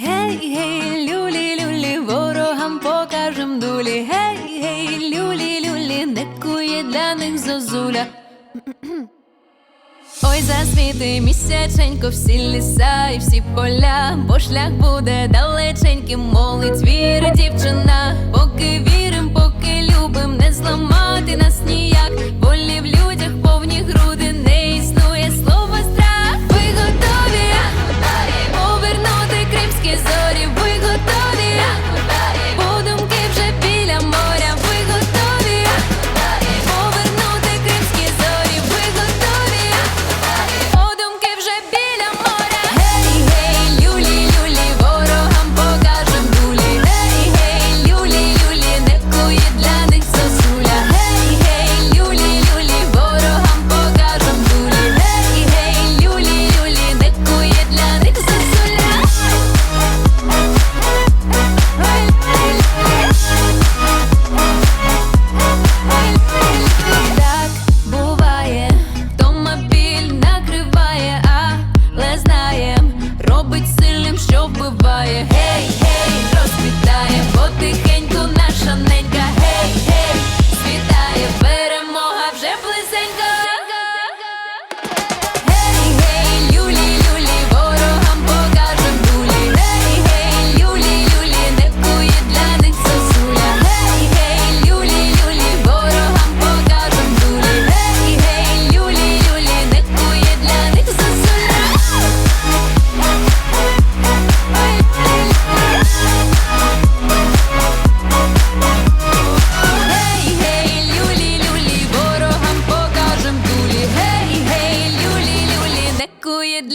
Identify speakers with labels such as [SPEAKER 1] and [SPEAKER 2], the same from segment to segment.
[SPEAKER 1] Гей, гей, люлі, люлі, ворогам покажем дулі. Гей, гей, люлі, люлі, декує для них зозуля. Ой, засвіти місяченько, всі ліса і всі поля, бо шлях буде далеченьким, молить віри дівчина. робить сильним, що вбиває. Гей, гей, гей.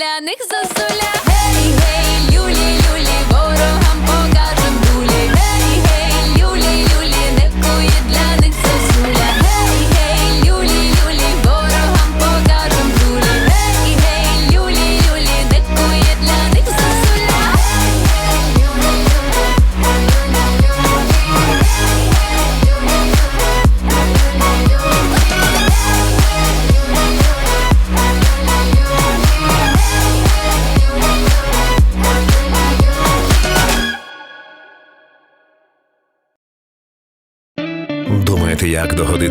[SPEAKER 1] для них зозуля. Гей, гей, люлі, люлі, ворога.
[SPEAKER 2] знаєте, як догодити.